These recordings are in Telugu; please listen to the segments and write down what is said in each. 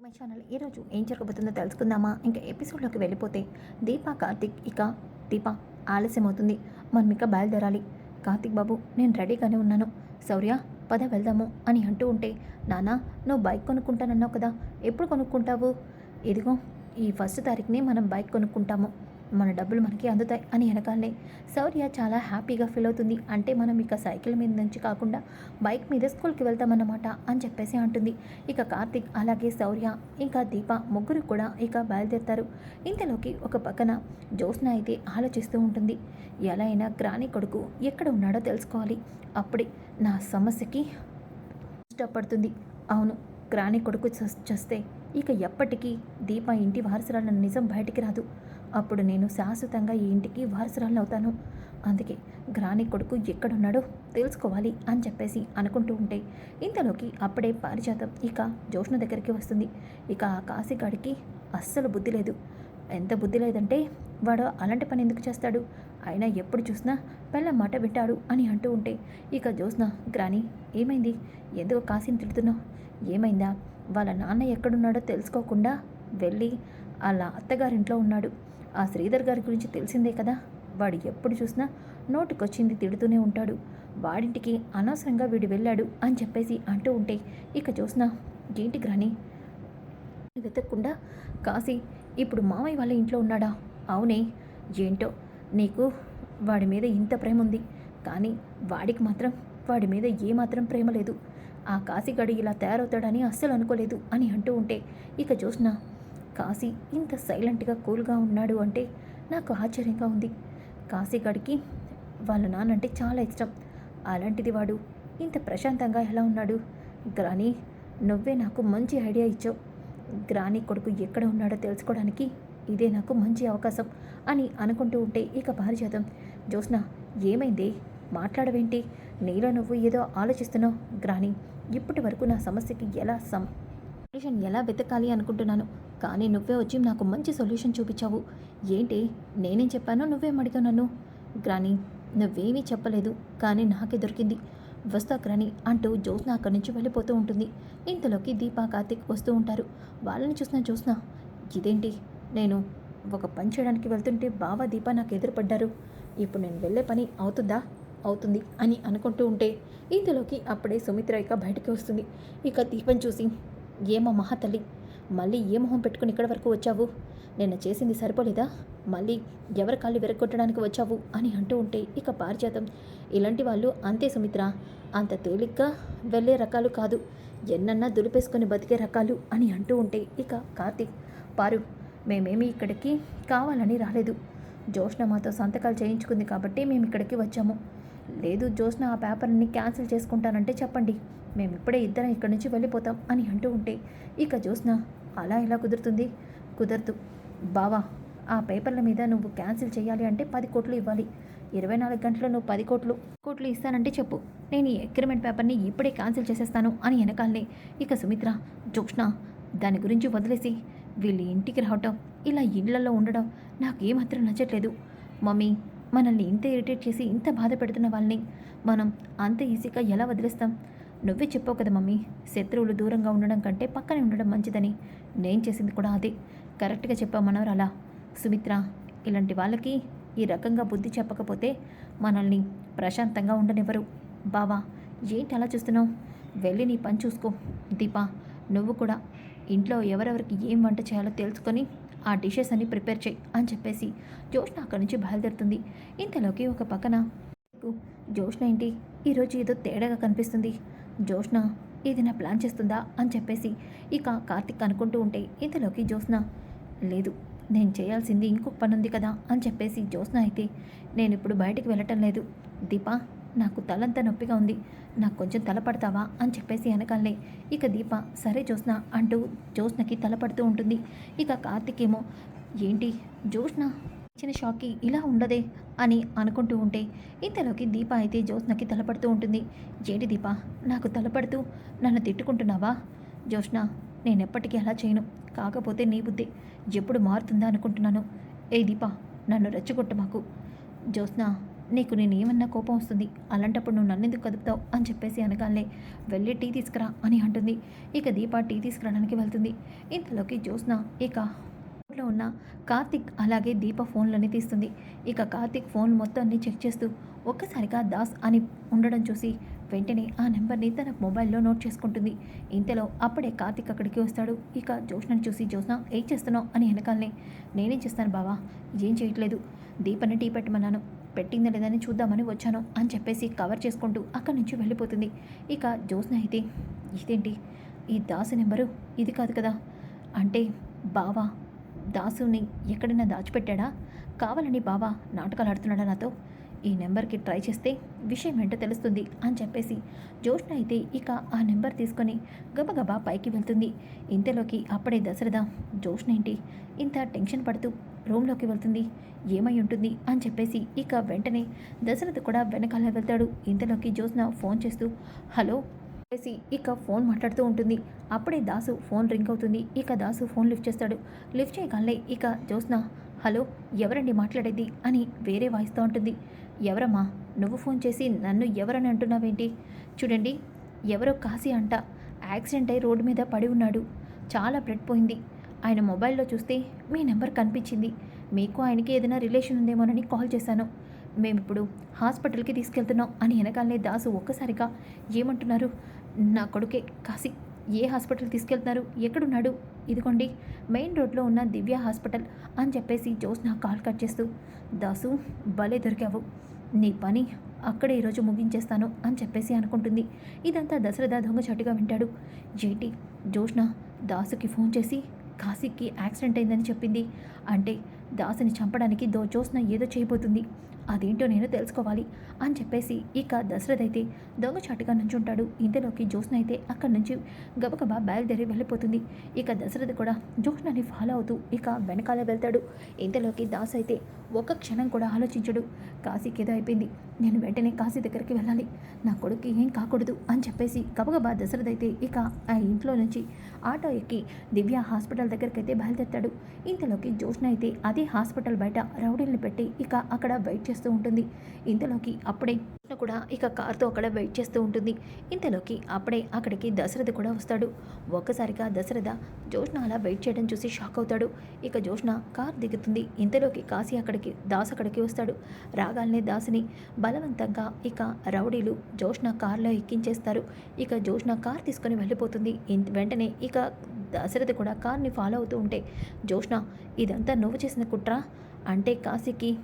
To my channel. ఈరోజు ఏం జరగబోతుందో తెలుసుకుందామా? ఇంకా ఎపిసోడ్లోకి వెళ్ళిపోతే దీపా కార్తిక్ ఇక దీప ఆలస్యం అవుతుంది మనం ఇక బయలుదేరాలి. కార్తిక్ బాబు నేను రెడీగానే ఉన్నాను. శౌర్య పద వెళ్దాము అని అంటూ ఉంటే నానా నువ్వు బైక్ కొనుక్కుంటానన్నావు కదా ఎప్పుడు కొనుక్కుంటావు? ఇదిగో ఈ ఫస్ట్ తారీఖుని మనం బైక్ కొనుక్కుంటాము. మన డబ్బులు మనకి అందుతాయి అని వెనకాలే శౌర్య చాలా హ్యాపీగా ఫీల్ అవుతుంది. అంటే మనం ఇక సైకిల్ మీద నుంచి కాకుండా బైక్ మీద స్కూల్కి వెళ్తామన్నమాట అని చెప్పేసి అంటుంది. ఇక కార్తిక్ అలాగే శౌర్య ఇంకా దీప ముగ్గురు కూడా ఇక బయలుదేరుతారు. ఇంతలోకి ఒక పక్కన జ్యోత్స్న అయితే ఆలోచిస్తూ ఉంటుంది. ఎలా అయినా గ్రాని కొడుకు ఎక్కడ ఉన్నాడో తెలుసుకోవాలి. అప్పుడే నా సమస్యకి ఇష్టపడుతుంది. అవును గ్రాని కొడుకు చస్తే ఇక ఎప్పటికీ దీప ఇంటి వారసురాలన్న నిజం బయటికి రాదు. అప్పుడు నేను శాశ్వతంగా ఈ ఇంటికి అవుతాను. అందుకే గ్రాని కొడుకు ఎక్కడున్నాడో తెలుసుకోవాలి అని చెప్పేసి అనుకుంటూ ఉంటే ఇంతలోకి అప్పుడే పారిజాతం ఇక జోష్ణ దగ్గరికి వస్తుంది. ఇక ఆ కాశీగాడికి అస్సలు బుద్ధి లేదు. ఎంత బుద్ధి లేదంటే వాడు అలాంటి పని ఎందుకు చేస్తాడు? అయినా ఎప్పుడు చూసినా పెళ్ళ మాట వింటాడు అని అంటూ ఉంటే ఇక జోస్న గ్రాని ఏమైంది? ఎందుకు కాశీని తిడుతున్నావు? ఏమైందా? వాళ్ళ నాన్న ఎక్కడున్నాడో తెలుసుకోకుండా వెళ్ళి వాళ్ళ అత్తగారింట్లో ఉన్నాడు. ఆ శ్రీధర్ గారి గురించి తెలిసిందే కదా? వాడు ఎప్పుడు చూసినా నోటికొచ్చింది తిడుతూనే ఉంటాడు. వాడింటికి అనవసరంగా వీడు వెళ్ళాడు అని చెప్పేసి అంటూ ఉంటే ఇక చూసిన ఏంటి గ్రాని? వెతకకుండా కాశీ ఇప్పుడు మామయ్య వాళ్ళ ఇంట్లో ఉన్నాడా? అవునే. ఏంటో? నీకు వాడి మీద ఇంత ప్రేమ ఉంది కానీ వాడికి మాత్రం వాడి మీద ఏమాత్రం ప్రేమ లేదు. ఆ కాశీగాడు ఇలా తయారవుతాడని అస్సలు అనుకోలేదు అని అంటూ ఉంటే ఇక చూసినా కాశీ ఇంత సైలెంట్గా కూల్గా ఉన్నాడు అంటే నాకు ఆశ్చర్యంగా ఉంది. కాశీగాడికి వాళ్ళ నాన్నంటే చాలా ఇష్టం. అలాంటిది వాడు ఇంత ప్రశాంతంగా ఎలా ఉన్నాడు? గ్రాని నువ్వే నాకు మంచి ఐడియా ఇచ్చావు. గ్రాని కొడుకు ఎక్కడ ఉన్నాడో తెలుసుకోవడానికి ఇదే నాకు మంచి అవకాశం అని అనుకుంటూ ఉంటే ఇక పారిజాతం. జ్యోత్స్న ఏమైంది? మాట్లాడవేంటి? నీలో నువ్వు ఏదో ఆలోచిస్తున్నావు గ్రాని. ఇప్పటి వరకు నా సమస్యకి ఎలా సమ్ సొల్యూషన్ ఎలా వెతకాలి అనుకుంటున్నాను? కానీ నువ్వే వచ్చి నాకు మంచి సొల్యూషన్ చూపించావు. ఏంటి? నేనేం చెప్పానో నువ్వేం అడిగావు నన్ను. గ్రాని నువ్వేమీ చెప్పలేదు కానీ నాకే దొరికింది. వస్తా గ్రాని అంటూ జ్యోత్న అక్కడి నుంచి వెళ్ళిపోతూ ఉంటుంది. ఇంతలోకి దీపా కార్తిక్ వస్తూ ఉంటారు. వాళ్ళని చూసినా చూసినా ఇదేంటి? నేను ఒక పని చేయడానికి వెళ్తుంటే బావ దీప నాకు ఎదురుపడ్డారు. ఇప్పుడు నేను వెళ్ళే పని అవుతుందా? అవుతుంది అని అనుకుంటూ ఉంటే ఇంతలోకి అప్పుడే సుమిత్ర ఇక బయటకు వస్తుంది. ఇక దీపం చూసి ఏమో మహాతల్లి మళ్ళీ ఏ మొహం పెట్టుకుని ఇక్కడి వరకు వచ్చావు? నిన్న చేసింది సరిపోలేదా? మళ్ళీ ఎవరి కాళ్ళు విరగొట్టడానికి వచ్చావు? అని అంటూ ఉంటే ఇక పారిజాతం. ఇలాంటి వాళ్ళు అంతే సుమిత్ర. అంత తేలిగ్గా వెళ్ళే రకాలు కాదు. ఎన్నన్నా దులిపేసుకొని బతికే రకాలు అని అంటూ ఉంటే ఇక కార్తీక్ పారు మేమేమి ఇక్కడికి కావాలని రాలేదు. జోష్ణ మాతో సంతకాలు చేయించుకుంది కాబట్టి మేము ఇక్కడికి వచ్చాము. లేదు జోష్న ఆ పేపర్ని క్యాన్సిల్ చేసుకుంటానంటే చెప్పండి. మేము ఇప్పుడే ఇద్దరం ఇక్కడి నుంచి వెళ్ళిపోతాం అని అంటూ ఉంటే ఇక జోష్న అలా ఎలా కుదురుతుంది. కుదరదు. బావా ఆ పేపర్ల మీద నువ్వు క్యాన్సిల్ చేయాలి అంటే పది కోట్లు ఇవ్వాలి. ఇరవై నాలుగు గంటల్లో నువ్వు పది కోట్లు కోట్లు ఇస్తానంటే చెప్పు. నేను ఈ అగ్రిమెంట్ పేపర్ని ఇప్పుడే క్యాన్సిల్ చేసేస్తాను అని వెనకాలనే. ఇక సుమిత్ర జోక్ష్ణ దాని గురించి వదిలేసి వీళ్ళ ఇంటికి రావటం ఇలా ఇళ్ళలో ఉండడం నాకు ఏమాత్రం నచ్చట్లేదు. మమ్మీ మనల్ని ఇంత ఇరిటేట్ చేసి ఇంత బాధ పెడుతున్న వాళ్ళని మనం అంత ఈజీగా ఎలా వదిలేస్తాం? నువ్వే చెప్పావు కదా మమ్మీ శత్రువులు దూరంగా ఉండడం కంటే పక్కనే ఉండడం మంచిదని. నేను చేసింది కూడా అదే. కరెక్ట్గా చెప్పావు మనవరు అలా సుమిత్ర ఇలాంటి వాళ్ళకి ఈ రకంగా బుద్ధి చెప్పకపోతే మనల్ని ప్రశాంతంగా ఉండనివ్వరు. బావా ఏంటి అలా చూస్తున్నావు? వెళ్ళి నీ పని చూసుకో. దీపా నువ్వు కూడా ఇంట్లో ఎవరెవరికి ఏం వంట చేయాలో తెలుసుకొని ఆ డిషెస్ అన్ని ప్రిపేర్ చేయి అని చెప్పేసి జోష్న అక్కడి నుంచి బయలుదేరుతుంది. ఇంతలోకి ఒక పక్కన జోష్న ఏంటి? ఈరోజు ఏదో తేడాగా కనిపిస్తుంది. జోష్న ఇది నా ప్లాన్ చేస్తుందా? అని చెప్పేసి ఇక కార్తిక్ అనుకుంటూ ఉంటే ఇంతలోకి జోష్న లేదు నేను చేయాల్సింది ఇంకొక పని ఉంది కదా? అని చెప్పేసి జోష్న అయితే నేను ఇప్పుడు బయటికి వెళ్ళటం లేదు. దీపా నాకు తలంతా నొప్పిగా ఉంది. నాకు కొంచెం తల పడతావా? అని చెప్పేసి వెనకాలనే ఇక దీప సరే జోష్న అంటూ జోష్నకి తలపడుతూ ఉంటుంది. ఇక కార్తిక్ ఏమో ఏంటి జోష్న? ఇచ్చిన షాక్కి ఇలా ఉండదే అని అనుకుంటూ ఉంటే ఇంతలోకి దీప అయితే జ్యోత్స్నకి తలపడుతూ ఉంటుంది. ఏంటి దీప? నాకు తలపడుతూ నన్ను తిట్టుకుంటున్నావా? జ్యోత్స్న నేను ఎప్పటికీ అలా చేయను. కాకపోతే నీ బుద్ధి ఎప్పుడు మారుతుందా అనుకుంటున్నాను. ఏ దీప నన్ను రెచ్చగొట్ట మాకు. జ్యోత్స్న నీకు నేను ఏమన్నా కోపం వస్తుంది? అలాంటప్పుడు నువ్వు నన్నెందుకు కదుపుతావు? అని చెప్పేసి అనగానే వెళ్ళి టీ తీసుకురా అని అంటుంది. ఇక దీప టీ తీసుకురావడానికి వెళ్తుంది. ఇంతలోకి జ్యోత్స్న ఇక లో ఉన్న కార్తిక్ అలాగే దీప ఫోన్లని తీస్తుంది. ఇక కార్తిక్ ఫోన్ మొత్తాన్ని చెక్ చేస్తూ ఒక్కసారిగా దాస్ అని ఉండడం చూసి వెంటనే ఆ నెంబర్ని తన మొబైల్లో నోట్ చేసుకుంటుంది. ఇంతలో అప్పుడే కార్తిక్ అక్కడికి వస్తాడు. ఇక జోష్నని చూసి జోష్న ఏం చేస్తున్నావు? అని వెనకాలనే నేనేం చేస్తాను బావా ఏం చేయట్లేదు. దీపని టీ పెట్టమన్నాను. పెట్టిందా లేదని చూద్దామని వచ్చాను అని చెప్పేసి కవర్ చేసుకుంటూ అక్కడి నుంచి వెళ్ళిపోతుంది. ఇక జోష్న అయితే ఇదేంటి? ఈ దాసు నెంబరు? ఇది కాదు కదా. అంటే బావా దాసుని ఎక్కడైనా దాచిపెట్టాడా? కావాలని బావా నాటకాలు ఆడుతున్నాడా నాతో? ఈ నెంబర్కి ట్రై చేస్తే విషయం ఏంటో తెలుస్తుంది అని చెప్పేసి జోష్న అయితే ఇక ఆ నెంబర్ తీసుకొని గబగబా పైకి వెళ్తుంది. ఇంతలోకి అప్పుడే దశరథ జోష్న ఏంటి? ఇంత టెన్షన్ పడుతూ రూమ్లోకి వెళ్తుంది. ఏమై ఉంటుంది అని చెప్పేసి ఇక వెంటనే దశరథ కూడా వెనకాల వెళ్తాడు. ఇంతలోకి జోష్న ఫోన్ చేస్తూ హలో చెప్పేసి ఇక ఫోన్ మాట్లాడుతూ ఉంటుంది. అప్పుడే దాసు ఫోన్ రింగ్ అవుతుంది. ఇక దాసు ఫోన్ లిఫ్ట్ చేస్తాడు. లిఫ్ట్ చేయగానే ఇక జ్యోత్స్న హలో ఎవరండి మాట్లాడేది? అని వేరే వాయిస్తూ ఉంటుంది ఎవరమ్మా నువ్వు ఫోన్ చేసి నన్ను ఎవరని అంటున్నావేంటి? చూడండి ఎవరో కాశీ అంట. యాక్సిడెంట్ అయి రోడ్డు మీద పడి ఉన్నాడు. చాలా బ్లడ్ పోయింది. ఆయన మొబైల్లో చూస్తే మీ నెంబర్ కనిపించింది. మీకు ఆయనకి ఏదైనా రిలేషన్ ఉందేమోనని కాల్ చేశాను. మేమిప్పుడు హాస్పిటల్కి తీసుకెళ్తున్నాం అని వెనకాలనే దాసు ఒక్కసారిగా ఏమంటున్నారు? నా కొడుకే కాశీ ఏ హాస్పిటల్ తీసుకెళ్తున్నారు? ఎక్కడున్నాడు? ఇదిగోండి మెయిన్ రోడ్లో ఉన్న దివ్య హాస్పిటల్ అని చెప్పేసి జోస్న కాల్ కట్ చేస్తూ దాసు భలే దొరికావు. నీ పని అక్కడే ఈరోజు ముగించేస్తాను అని చెప్పేసి అనుకుంటుంది. ఇదంతా దశరథ దొంగచాటుగా వింటాడు. జేటి జోష్న దాసుకి ఫోన్ చేసి కాశీకి యాక్సిడెంట్ అయిందని చెప్పింది? అంటే దాసుని చంపడానికి దో జోష్ణ ఏదో చేయబోతుంది. అదేంటో నేను తెలుసుకోవాలి అని చెప్పేసి ఇక దశరథ్ అయితే దొంగచాటుగా నుంచుంటాడు. ఇంతలోకి జ్యోత్స్న అయితే అక్కడి నుంచి గబగబా బయలుదేరి వెళ్ళిపోతుంది. ఇక దశరథ్ కూడా జ్యోత్స్నని ఫాలో అవుతూ ఇక వెనకాల వెళ్తాడు. ఇంతలోకి దాస్ అయితే ఒక్క క్షణం కూడా ఆలోచించడు. కాశీకి ఏదో అయిపోయింది. నేను వెంటనే కాశీ దగ్గరికి వెళ్ళాలి. నా కొడుకు ఏం కాకూడదు అని చెప్పేసి గబగబా దశరథ్ అయితే ఇక ఆ ఇంట్లో నుంచి ఆటో ఎక్కి దివ్య హాస్పిటల్ దగ్గరికి అయితే బయలుదేరుతాడు. ఇంతలోకి జోష్న అయితే అదే హాస్పిటల్ బయట రౌడీలను పెట్టి ఇక అక్కడ వెయిట్ చేస్తూ ఉంటుంది. ఇంతలోకి అప్పుడే కూడా ఇక కార్తో అక్కడ వెయిట్ చేస్తూ ఉంటుంది. ఇంతలోకి అప్పుడే అక్కడికి దశరథ కూడా వస్తాడు. ఒక్కసారిగా దశరథ జోష్న అలా వెయిట్ చేయడం చూసి షాక్ అవుతాడు. ఇక జోష్ణ కార్ దిగుతుంది. ఇంతలోకి కాశీ అక్కడికి దాస్ అక్కడికి వస్తాడు. రాగాలనే దాసిని బలవంతంగా ఇక రౌడీలు జోష్న కార్లో ఎక్కించేస్తారు. ఇక జోష్న కార్ తీసుకొని వెళ్ళిపోతుంది. ఇన్- వెంటనే ఇక దశరథ కూడా కార్ని ఫాలో అవుతూ ఉంటే జోష్ణ ఇదంతా నువ్వు చేసిన కుట్ర? అంటే కాశీకి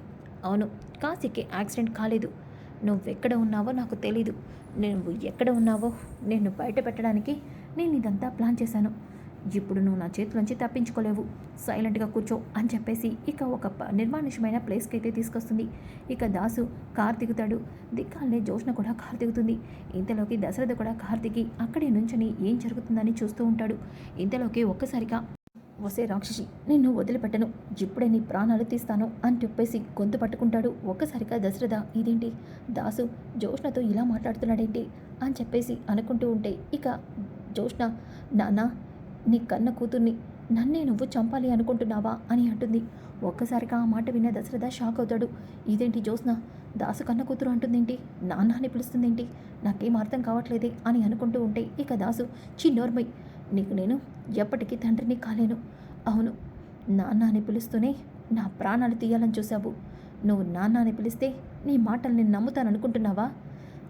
అవును కాశీకి యాక్సిడెంట్ కాలేదు. నువ్వెక్కడ ఉన్నావో నాకు తెలీదు. నువ్వు ఎక్కడ ఉన్నావో నేను బయట పెట్టడానికి నేను ఇదంతా ప్లాన్ చేశాను. ఇప్పుడు నువ్వు నా చేతిలోంచి తప్పించుకోలేవు. సైలెంట్గా కూర్చో అని చెప్పేసి ఇక ఒక ప- నిర్మానుష్యమైన ప్లేస్కి అయితే తీసుకొస్తుంది. ఇక దాసు కార్ దిగుతాడు. దిక్కాలనే జోష్న కూడా కార్ దిగుతుంది. ఇంతలోకి దశరథ కూడా కార్ దిగి అక్కడే నుంచని ఏం జరుగుతుందని చూస్తూ ఉంటాడు. ఇంతలోకి ఒక్కసారిగా వసే రాక్షసి నిన్ను వదిలిపెట్టను. ఇప్పుడే నీ ప్రాణాలు తీస్తాను అని చెప్పేసి గొంతు పట్టుకుంటాడు ఒక్కసారిగా దశరథ. ఇదేంటి? దాసు జోష్ణతో ఇలా మాట్లాడుతున్నాడేంటి? అని చెప్పేసి అనుకుంటూ ఉంటే ఇక జోష్ణ నాన్న నీ కన్న కూతుర్ని నన్నే నువ్వు చంపాలి అనుకుంటున్నావా? అని అంటుంది. ఒక్కసారిగా ఆ మాట విన్న దశరథ షాక్ అవుతాడు. ఇదేంటి జోస్న దాసు కన్న కూతురు అంటుందేంటి? నాన్న అని పిలుస్తుందేంటి? నాకేం అర్థం కావట్లేదే అని అనుకుంటూ ఉంటే ఇక దాసు చిన్నోర్మై నీకు నేను ఎప్పటికీ తండ్రిని కాలేను. అవును నాన్న అని పిలుస్తూనే నా ప్రాణాలు తీయాలని చూసావు నువ్వు నాన్న అని పిలిస్తే నీ మాటలు నేను నమ్ముతాననుకుంటున్నావా?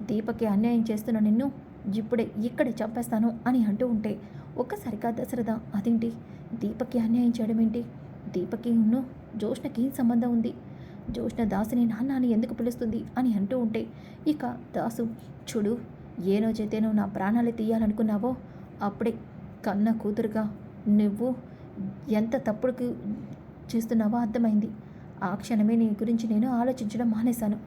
దీపకి అన్యాయం చేస్తున్న నిన్ను ఇప్పుడే ఇక్కడే చంపేస్తాను అని అంటూ ఉంటే ఒక్కసారిగా దశరథ అదేంటి? దీపకి అన్యాయం చేయడం ఏంటి? దీపకి ఉన్ను జోష్ణకి ఏం సంబంధం ఉంది? జోష్ణ దాసుని నాన్న అని ఎందుకు పిలుస్తుంది అని అంటూ ఉంటే ఇక దాసు చూడు ఏ రోజైతే నువ్వు నా ప్రాణాలు తీయాలనుకున్నావో అప్పుడే కన్న కూతురుగా నువ్వు ఎంత తప్పుడుకు చేస్తున్నావో అర్థమైంది. ఆ క్షణమే నీ గురించి నేను ఆలోచించడం మానేశాను.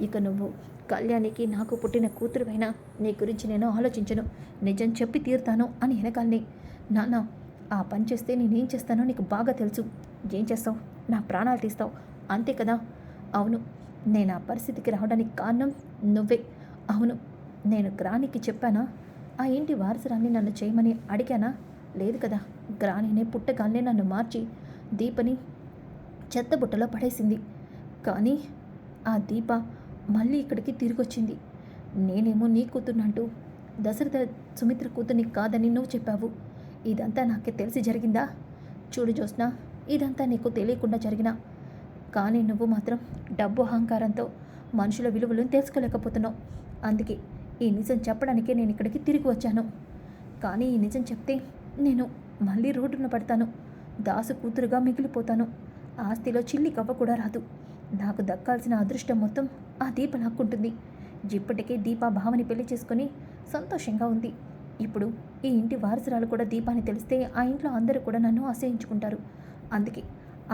ఇక నువ్వు కళ్యాణికి నాకు పుట్టిన కూతురువైనా నీ గురించి నేను ఆలోచించను. నిజం చెప్పి తీరుతాను అని వెనకాలని. నాన్న ఆ పని చేస్తే నేనేం చేస్తానో నీకు బాగా తెలుసు. ఏం చేస్తావు? నా ప్రాణాలు తీస్తావు. అంతే కదా? అవును నేను ఆ పరిస్థితికి రావడానికి కారణం నువ్వే. అవును నేను గ్రానికి చెప్పానా? ఆ ఇంటి వారసురాన్ని నన్ను చేయమని అడిగానా? లేదు కదా. గ్రానీనే పుట్టగానే నన్ను మార్చి దీపని చెత్తబుట్టలో పడేసింది. కానీ ఆ దీప మళ్ళీ ఇక్కడికి తిరిగొచ్చింది. నేనేమో నీ కూతుర్నంటూ దశరథ సుమిత్ర కూతుర్ని కాదని నువ్వు చెప్పావు. ఇదంతా నాకే తెలిసి జరిగిందా? చూడు జ్యోత్స్న ఇదంతా నీకు తెలియకుండా జరిగిన. కానీ నువ్వు మాత్రం డబ్బు అహంకారంతో మనుషుల విలువలను తెలుసుకోలేకపోతున్నావు. అందుకే ఈ నిజం చెప్పడానికే నేను ఇక్కడికి తిరిగి వచ్చాను. కానీ ఈ నిజం చెప్తే నేను మళ్ళీ రోడ్డున పడతాను. దాసు కూతురుగా మిగిలిపోతాను. ఆస్తిలో చిల్లి కవ్వ కూడా రాదు. నాకు దక్కాల్సిన అదృష్టం మొత్తం ఆ దీప లాక్కుంటుంది ఇప్పటికే దీప భావని పెళ్ళి చేసుకొని సంతోషంగా ఉంది. ఇప్పుడు ఈ ఇంటి వారసురాలు కూడా దీపాన్ని తెలిస్తే ఆ ఇంట్లో అందరూ కూడా నన్ను ఆశ్రయించుకుంటారు. అందుకే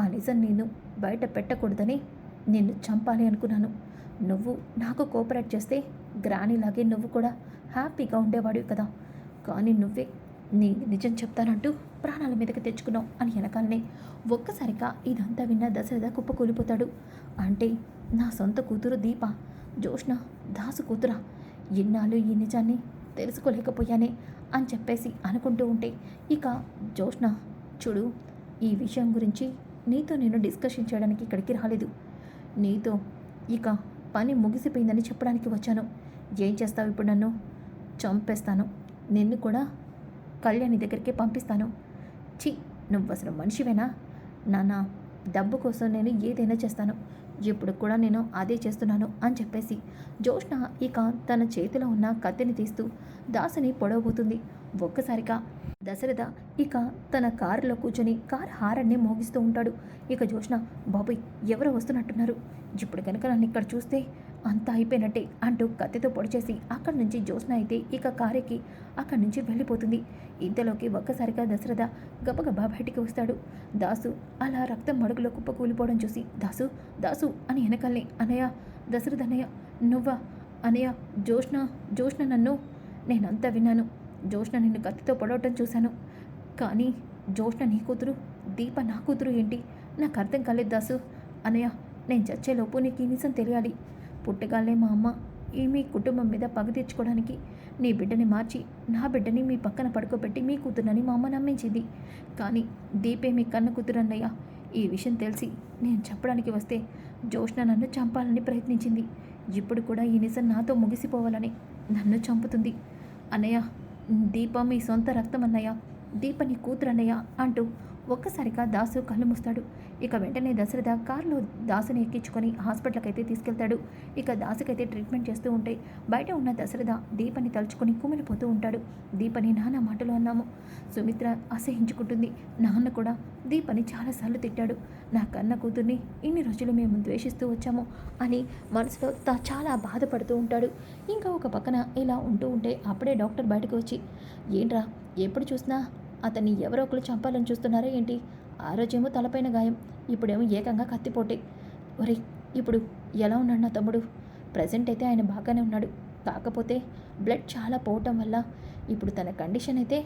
ఆ నిజం నేను బయట పెట్టకూడదని నిన్ను చంపాలి అనుకున్నాను. నువ్వు నాకు కోఆపరేట్ చేస్తే గ్రానీలాగే నువ్వు కూడా హ్యాపీగా ఉండేవాడివి కదా. కానీ నువ్వే నీ నిజం చెప్తానంటూ ప్రాణాల మీదకి తెచ్చుకున్నావు అని వెనకాలనే ఒక్కసారిగా ఇదంతా విన్న దశరథ కుప్పకూలిపోతాడు అంటే నా సొంత కూతురు దీప జోష్ణ దాసు కూతురా. ఇన్నాళ్ళు ఈ నిజాన్ని తెలుసుకోలేకపోయానే అని చెప్పేసి అనుకుంటూ ఉంటే ఇక జోష్ణ చూడు ఈ విషయం గురించి నీతో నేను డిస్కషన్ చేయడానికి ఇక్కడికి రాలేదు. నీతో ఇక పని ముగిసిపోయిందని చెప్పడానికి వచ్చాను. ఏం చేస్తావు ఇప్పుడు నన్ను? చంపేస్తాను. నిన్ను కూడా కళ్యాణి దగ్గరికే పంపిస్తాను. ఛీ నువ్వు అసలు మనిషివేనా? నాన్న డబ్బు కోసం నేను ఏదైనా చేస్తాను. ఇప్పుడు కూడా నేను అదే చేస్తున్నాను అని చెప్పేసి జోష్న ఇక తన చేతిలో ఉన్న కత్తిని తీస్తూ దాసుని పొడవబోతుంది. ఒక్కసారిగా దశరథ ఇక తన కారులో కూర్చొని కార్ హారన్ని మోగిస్తూ ఉంటాడు. ఇక జోష్న బాబోయ్ ఎవరో వస్తున్నట్టున్నారు. ఇప్పుడు కనుక నన్ను ఇక్కడ చూస్తే అంతా అయిపోయినట్టే అంటూ కత్తితో పొడిచేసి అక్కడి నుంచి జ్యోత్స్న అయితే ఇక కారెక్కి అక్కడి నుంచి వెళ్ళిపోతుంది. ఇంతలోకి ఒక్కసారిగా దశరథ గబగబా బయటికి వస్తాడు. దాసు అలా రక్తం మడుగులో కుప్ప కూలిపోవడం చూసి దాసు దాసు అని వెనకాలే అనయ్య దశరథ అనయ్య నువ్వా? అనయ్య జ్యోష్ణ జోష్ణ నన్ను? నేనంతా విన్నాను. జోష్ణ నిన్ను కత్తితో పొడవటం చూశాను. కానీ జ్యోష్ణ నీ కూతురు దీప నా కూతురు ఏంటి? నాకు అర్థం కాలేదు దాసు. అనయ్య నేను చచ్చేలోపు నీకు ఈ నిజం తెలియాలి. పుట్టగాలే మా అమ్మ. ఈ మీ కుటుంబం మీద పగ తీర్చుకోవడానికి నీ బిడ్డని మార్చి నా బిడ్డని మీ పక్కన పడుకోబెట్టి మీ కూతురని మా అమ్మ నమ్మించింది. కానీ దీపే మీ కన్న కూతురన్నయ్యా ఈ విషయం తెలిసి నేను చెప్పడానికి వస్తే జోష్ణ నన్ను చంపాలని ప్రయత్నించింది. ఇప్పుడు కూడా ఈ నిజం నాతో ముగిసిపోవాలని నన్ను చంపుతుంది. అన్నయ్య దీప మీ సొంత రక్తం అన్నయ్య. దీప నీ కూతురన్నయ్య అంటూ ఒక్కసారిగా దాసు కళ్ళు మూస్తాడు. ఇక వెంటనే దశరథ కారులో దాసుని ఎక్కించుకొని హాస్పిటల్కి అయితే తీసుకెళ్తాడు. ఇక దాసుకైతే ట్రీట్మెంట్ చేస్తూ ఉంటే బయట ఉన్న దశరథ దీపని తలుచుకొని కుమిలిపోతూ ఉంటాడు. దీపని నాన్న మాటలు అన్నాము. సుమిత్ర అసహించుకుంటుంది. నాన్న కూడా దీపని చాలాసార్లు తిట్టాడు. నా కన్న కూతుర్ని ఇన్ని రోజులు మేము ద్వేషిస్తూ వచ్చాము అని మనసులో తా చాలా బాధపడుతూ ఉంటాడు. ఇంకా ఒక పక్కన ఇలా ఉంటూ ఉంటే అప్పుడే డాక్టర్ బయటకు వచ్చి ఏంట్రా ఎప్పుడు చూసినా అతన్ని ఎవరో ఒకరు చంపాలని చూస్తున్నారా ఏంటి? ఆ రోజేమో తలపైన గాయం. ఇప్పుడేమో ఏకంగా కత్తిపోటే ఒరే ఇప్పుడు ఎలా ఉన్నాడు నా తమ్ముడు? ప్రజెంట్ అయితే ఆయన బాగానే ఉన్నాడు. కాకపోతే బ్లడ్ చాలా పోవటం వల్ల ఇప్పుడు తన కండిషన్ అయితే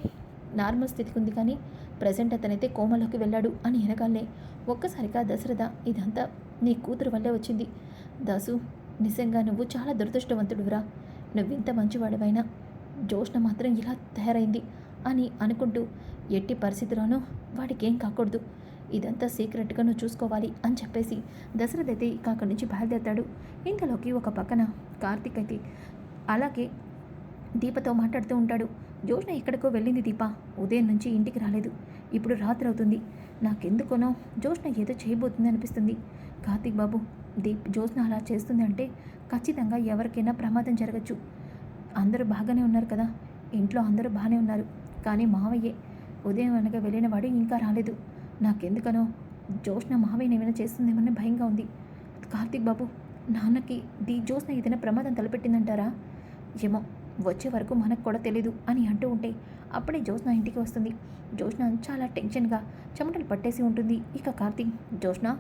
నార్మల్ స్థితికి ఉంది కానీ ప్రజెంట్ అతనైతే కోమలోకి వెళ్ళాడు అని వెనకాలనే ఒక్కసారిగా దశరథ ఇదంతా నీ కూతురు వల్లే వచ్చింది. దాసు నిజంగా నువ్వు చాలా దురదృష్టవంతుడురా. నువ్వింత మంచివాడివైనా జోష్న మాత్రం ఇలా తయారైంది. అని అనుకుంటూ ఎట్టి పరిస్థితిలోనూ వాడికేం కాకూడదు. ఇదంతా సీక్రెట్గా నువ్వు చూసుకోవాలి అని చెప్పేసి దశరథ్ అయితే ఇక అక్కడి నుంచి బయలుదేరతాడు. ఇంతలోకి ఒక పక్కన కార్తిక్ అయితే అలాగే దీపతో మాట్లాడుతూ ఉంటాడు. జోష్న ఎక్కడికో వెళ్ళింది దీప. ఉదయం నుంచి ఇంటికి రాలేదు. ఇప్పుడు రాత్రి అవుతుంది. నాకెందుకోనో జోష్న ఏదో చేయబోతుంది అనిపిస్తుంది. కార్తిక్ బాబు దీప్ జోష్న అలా చేస్తుంది అంటే ఖచ్చితంగా ఎవరికైనా ప్రమాదం జరగచ్చు. అందరూ బాగానే ఉన్నారు కదా. ఇంట్లో అందరూ బాగానే ఉన్నారు. కానీ మావయ్యే ఉదయం అనగా వెళ్ళిన వాడు ఇంకా రాలేదు. నాకెందుకనో? జోష్న మావయ్యని ఏమైనా చేస్తుందేమని భయంగా ఉంది. కార్తీక్ బాబు నాన్నకి ది జోష్న ఏదైనా ప్రమాదం తలపెట్టిందంటారా? ఏమో వచ్చే వరకు మనకు కూడా తెలీదు అని అంటూ ఉంటే అప్పుడే జోష్న ఇంటికి వస్తుంది. జోష్న చాలా టెన్షన్గా చెమటలు పట్టేసి ఉంటుంది. ఇక కార్తీక్ జోష్న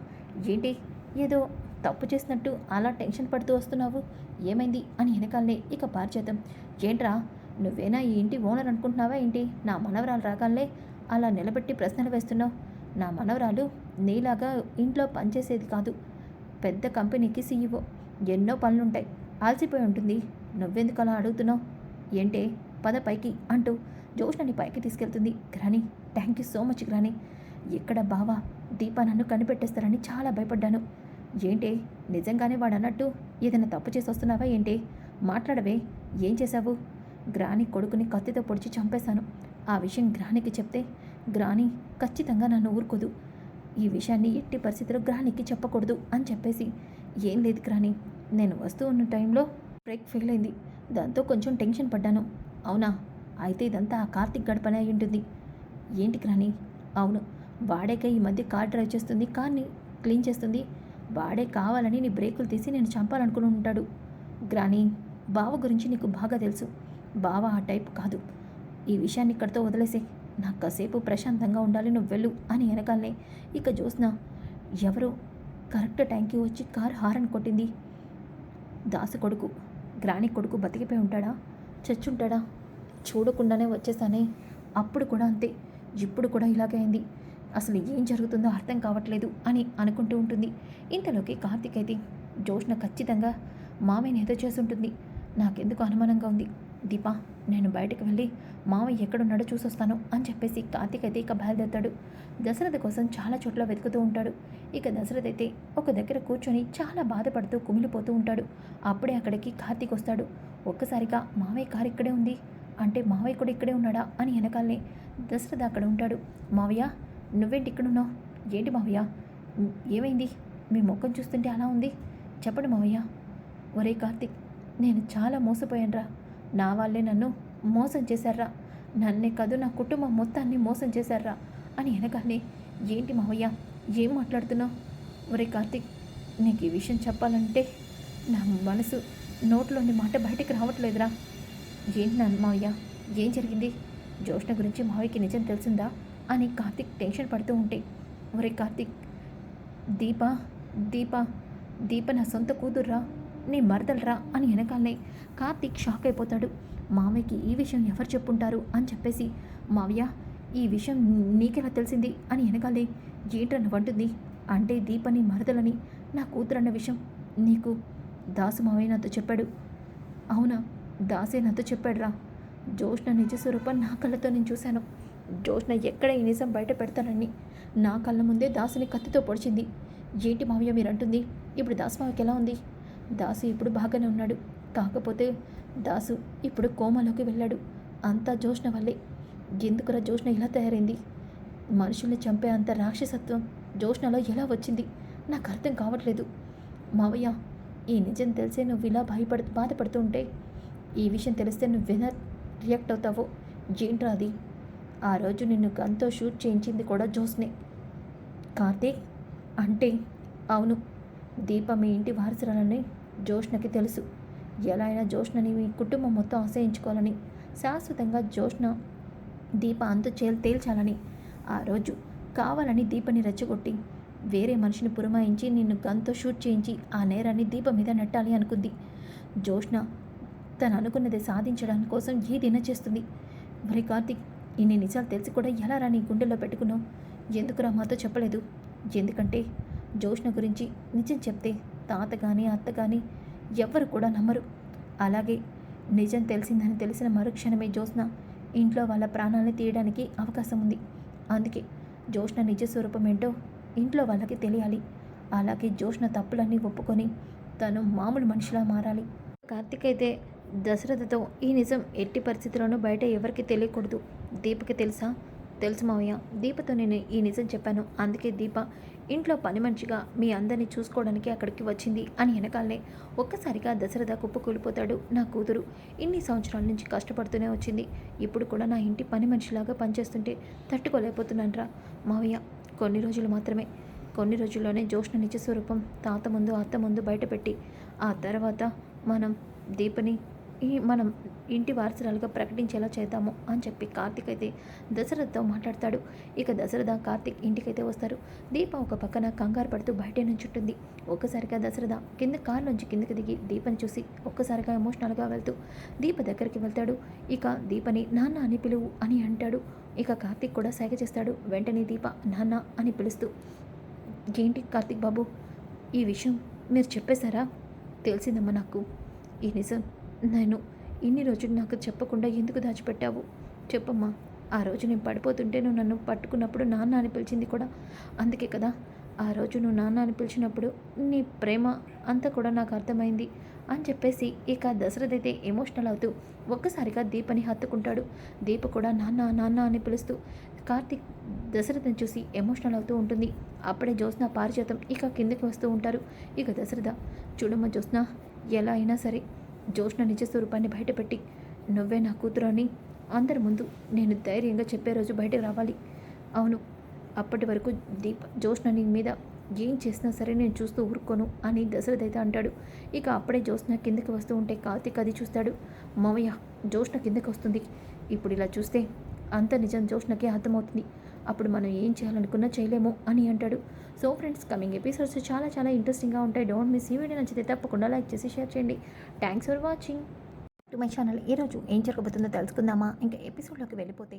ఏంటి? ఏదో తప్పు చేసినట్టు అలా టెన్షన్ పడుతూ వస్తున్నావు? ఏమైంది? అని వెనకాలనే ఇక పారిచేద్దాం. ఏంట్రా? నువ్వేనా ఈ ఇంటి ఓనర్ అనుకుంటున్నావా ఏంటి? నా మనవరాలు రాగాలే అలా నిలబెట్టి ప్రశ్నలు వేస్తున్నావు. నా మనవరాలు నీలాగా ఇంట్లో పనిచేసేది కాదు. పెద్ద కంపెనీకి సీఈఓ. ఎన్నో పనులుంటాయి. ఆల్సిపోయి ఉంటుంది. నువ్వెందుకు అలా అడుగుతున్నావు? ఏంటే? పద పైకి అంటూ జోష్నని పైకి తీసుకెళ్తుంది గ్రాని. థ్యాంక్ యూ సో మచ్ గ్రాని. ఇక్కడ బావా? దీపా నన్ను కనిపెట్టేస్తారని చాలా భయపడ్డాను. ఏంటే? నిజంగానే వాడు అన్నట్టు ఏదైనా తప్పు చేసి వస్తున్నావా ఏంటి? మాట్లాడవే. ఏం చేశావు? గ్రాని కొడుకుని కత్తితో పొడిచి చంపేశాను. ఆ విషయం గ్రానికి చెప్తే గ్రాని ఖచ్చితంగా నన్ను ఊరుకోదు. ఈ విషయాన్ని ఎట్టి పరిస్థితిలో గ్రానికి చెప్పకూడదు అని చెప్పేసి ఏం లేదు గ్రాని నేను వస్తూ ఉన్న టైంలో బ్రేక్ ఫెయిల్ అయింది దాంతో కొంచెం టెన్షన్ పడ్డాను. అవునా? అయితే ఇదంతా ఆ కార్తిక్ గడపనే అయి ఉంటుంది. ఏంటి గ్రాని? అవును వాడేక ఈ మధ్య కార్ డ్రైవ్ చేస్తుంది కార్ని క్లీన్ చేస్తుంది. వాడే కావాలని నీ బ్రేకులు తీసి నేను చంపాలనుకుని ఉంటాడు. గ్రాని బావ గురించి నీకు బాగా తెలుసు. బావ ఆ టైప్ కాదు. ఈ విషయాన్ని ఇక్కడితో వదిలేసే. నాకు కాసేపు ప్రశాంతంగా ఉండాలి నువ్వు వెళ్ళు అని వెనకాలనే ఇక చూసిన ఎవరు కరెక్ట్ టైంకి వచ్చి కారు హారన్ కొట్టింది. దాసు కొడుకు గ్రాని కొడుకు బతికిపోయి ఉంటాడా? చచ్చుంటాడా? చూడకుండానే వచ్చేసానే. అప్పుడు కూడా అంతే. ఇప్పుడు కూడా ఇలాగే అయింది. అసలు ఏం జరుగుతుందో అర్థం కావట్లేదు అని అనుకుంటూ ఉంటుంది. ఇంతలోకి కార్తీక్ అయితే జోష్న ఖచ్చితంగా మామయ్యని ఏదో చేసుంటుంది నాకెందుకు అనుమానంగా ఉంది? దీపా నేను బయటకు వెళ్ళి మావయ్య ఎక్కడున్నాడో చూసొస్తాను అని చెప్పేసి కార్తీక్ అయితే ఇక బయలుదేరుతాడు. దశరథ కోసం చాలా చోట్ల వెతుకుతూ ఉంటాడు. ఇక దశరథ అయితే ఒక దగ్గర కూర్చొని చాలా బాధపడుతూ కుమిలిపోతూ ఉంటాడు. అప్పుడే అక్కడికి కార్తీక్ వస్తాడు. ఒక్కసారిగా మావయ్య కారు ఇక్కడే ఉంది. అంటే మావయ్య కూడా ఇక్కడే ఉన్నాడా అని వెనకాలనే దశరథ అక్కడ ఉంటాడు. మావయ్య నువ్వేంటి ఇక్కడ ఉన్నావు? ఏంటి మావయ్య? ఏమైంది? మీ ముఖం చూస్తుంటే అలా ఉంది. చెప్పండి మావయ్య. ఒరే కార్తీక్ నేను చాలా మోసపోయానురా. నా వాళ్ళే నన్ను మోసం చేశారా? నన్నే కాదు నా కుటుంబం మొత్తాన్ని మోసం చేశారా? అని వెనకాలనే ఏంటి మావయ్య ఏం మాట్లాడుతున్నావు? ఒరే కార్తిక్ నీకు ఈ విషయం చెప్పాలంటే నా మనసు నోట్లోని మాట బయటికి రావట్లేదురా. ఏంటి నా మావయ్య ఏం జరిగింది? జ్యోష్ణ గురించి మావయ్యకి నిజం తెలిసిందా? అని కార్తిక్ టెన్షన్ పడుతూ ఉంటే ఒరే కార్తిక్ దీప దీప దీప నా సొంత కూతుర్రా. నీ మరదలరా అని వెనకాలనే కార్తీక్ షాక్ అయిపోతాడు. మామయ్యకి ఈ విషయం ఎవరు చెప్పుంటారు అని చెప్పేసి మావయ్య ఈ విషయం నీకెలా తెలిసింది? అని వెనకాలే ఏంట్రన్న వంటుంది అంటే దీపని మరదలని నా కూతురన్న విషయం నీకు దాసు మావయ్య నాతో చెప్పాడు. అవునా? దాసే నాతో చెప్పాడురా. జోష్ణ నిజ స్వరూపం నా కళ్ళతో నేను చూశాను. జోష్ణ ఎక్కడ ఈ నిజం బయట పెడతానని నా కళ్ళ ముందే దాసుని కత్తితో పొడిచింది. ఏంటి మావయ్య మీరు అంటుంది ఇప్పుడు దాసు మావయ్యకి ఎలా ఉంది? దాసు ఇప్పుడు బాగానే ఉన్నాడు. కాకపోతే దాసు ఇప్పుడు కోమాలోకి వెళ్ళాడు. అంతా జోష్ణ వల్లే. ఎందుకురా జోష్ణ ఇలా తయారైంది? మనుషుల్ని చంపే అంత రాక్షసత్వం జోష్ణలో ఎలా వచ్చింది? నాకు అర్థం కావట్లేదు. మావయ్య ఈ నిజం తెలిసే నువ్వు ఇలా భయపడు బాధపడుతూ ఉంటే ఈ విషయం తెలిస్తే నువ్వెలా రియాక్ట్ అవుతావో? ఏంట్రా అది? ఆ రోజు నిన్ను గన్తో షూట్ చేయించింది కూడా జోస్నే కార్తీక్ అంటే అవును. దీప మీ ఇంటి వారసురాలని జోష్ణకి తెలుసు. ఎలా అయినా జోష్ణని మీ కుటుంబం మొత్తం ఆశ్రయించుకోవాలని శాశ్వతంగా జోష్ణ దీప అంతు చేల్ తేల్చాలని. ఆ రోజు కావాలని దీపని రెచ్చగొట్టి వేరే మనిషిని పురమాయించి నిన్ను గన్తో షూట్ చేయించి ఆ నేరాన్ని దీప మీద నెట్టాలి అనుకుంది. జోష్ణ తను అనుకున్నది సాధించడానికి కోసం ఏదైనా చేస్తుంది. మరి కార్తిక్ ఇన్ని నిజాలు తెలిసి కూడా ఎలా రా నీ గుండెల్లో పెట్టుకున్నావు? ఎందుకురా మాతో చెప్పలేదు? ఎందుకంటే జోష్ణ గురించి నిజం చెప్తే తాత కానీ అత్త కానీ ఎవ్వరు కూడా నమ్మరు. అలాగే నిజం తెలిసిందని తెలిసిన మరుక్షణమే జ్యోత్స్న ఇంట్లో వాళ్ళ ప్రాణాలను తీయడానికి అవకాశం ఉంది అందుకే జ్యోష్ణ నిజ స్వరూపం ఏంటో ఇంట్లో వాళ్ళకి తెలియాలి. అలాగే జ్యోష్ణ తప్పులన్నీ ఒప్పుకొని తను మామూలు మనిషిలా మారాలి. కార్తీక్ అయితే దశరథతో ఈ నిజం ఎట్టి పరిస్థితుల్లోనూ బయట ఎవరికి తెలియకూడదు. దీపకి తెలుసా? తెలుసు మావయ్య దీపతో నేను ఈ నిజం చెప్పాను. అందుకే దీప ఇంట్లో పని మనిషిగా మీ అందరినీ చూసుకోవడానికి అక్కడికి వచ్చింది అని వెనకాలనే ఒక్కసారిగా దశరథ కుప్పకూలిపోతాడు నా కూతురు. ఇన్ని సంవత్సరాల నుంచి కష్టపడుతూనే వచ్చింది. ఇప్పుడు కూడా నా ఇంటి పని మనిషిలాగా పనిచేస్తుంటే తట్టుకోలేకపోతున్నానరా. మావయ్య కొన్ని రోజులు మాత్రమే. కొన్ని రోజుల్లోనే జోష్ణ నిజస్వరూపం తాత ముందు అత్త ముందు బయటపెట్టి ఆ తర్వాత మనం దీపని ఈ మనం ఇంటి వారసురాలుగా ప్రకటించేలా చేద్దాము అని చెప్పి కార్తిక్ అయితే దశరథతో మాట్లాడతాడు. ఇక దశరథ కార్తిక్ ఇంటికైతే వస్తారు. దీప ఒక పక్కన కంగారు పడుతూ బయటే నుంచుంటుంది. ఒక్కసారిగా దశరథ కింద కార్ నుంచి కిందకి దిగి దీపని చూసి ఒక్కసారిగా ఎమోషనల్గా వెళ్తూ దీప దగ్గరికి వెళ్తాడు. ఇక దీపని నాన్న అని పిలువు అని అంటాడు. ఇక కార్తిక్ కూడా సైగ చేస్తాడు. వెంటనే దీప నాన్న అని పిలుస్తూ ఏంటి కార్తిక్ బాబు ఈ విషయం మీరు చెప్పేశారా? తెలిసిందమ్మా నాకు. ఈ నిజం నేను ఇన్ని రోజులు నాకు చెప్పకుండా ఎందుకు దాచిపెట్టావు? చెప్పమ్మా ఆ రోజు నేను పడిపోతుంటే నువ్వు నన్ను పట్టుకున్నప్పుడు నాన్న అని పిలిచింది కూడా అందుకే కదా. ఆ రోజు నువ్వు నాన్న అని పిలిచినప్పుడు నీ ప్రేమ అంతా కూడా నాకు అర్థమైంది అని చెప్పేసి ఇక దశరథ్ అయితే ఎమోషనల్ అవుతూ ఒక్కసారిగా దీపని హత్తుకుంటాడు. దీప కూడా నాన్న నాన్న అని పిలుస్తూ కార్తిక్ దశరథని చూసి ఎమోషనల్ అవుతూ ఉంటుంది. అప్పుడే జ్యోత్స్న పారిజాతం ఇక కిందకి వస్తూ ఉంటారు. ఇక దశరథ చూడమ్మ జ్యోత్స్న ఎలా అయినా సరే జ్యోత్స్న నిజ స్వరూపాన్ని బయటపెట్టి నువ్వే నా కూతురు అని అందరి ముందు నేను ధైర్యంగా చెప్పే రోజు బయటకు రావాలి. అవును అప్పటి వరకు దీప్ జ్యోత్స్న నీ మీద ఏం చేసినా సరే నేను చూస్తూ ఊరుకోను అని దశరథ్ అయితే అంటాడు. ఇక అప్పుడే జ్యోత్స్న కిందకి వస్తూ ఉంటే కార్తీక్ అది చూస్తాడు. మామయ్య జ్యోత్స్న కిందకి వస్తుంది. ఇప్పుడు ఇలా చూస్తే అంత నిజం జ్యోత్స్నకి అర్థమవుతుంది. అప్పుడు మనం ఏం చేయాలనుకున్నా చేయలేము అని అంటాడు. సో ఫ్రెండ్స్ కమింగ్ ఎపిసోడ్స్ చాలా చాలా ఇంట్రెస్టింగ్గా ఉంటాయి. డోంట్ మిస్ ఈ వీడియో నచ్చితే తప్పకుండా లైక్ చేసి షేర్ చేయండి. Thanks for watching to my channel ఈరోజు ఏం జరగబోతుందో తెలుసుకుందామా? ఇంకా ఎపిసోడ్లోకి వెళ్ళిపోతే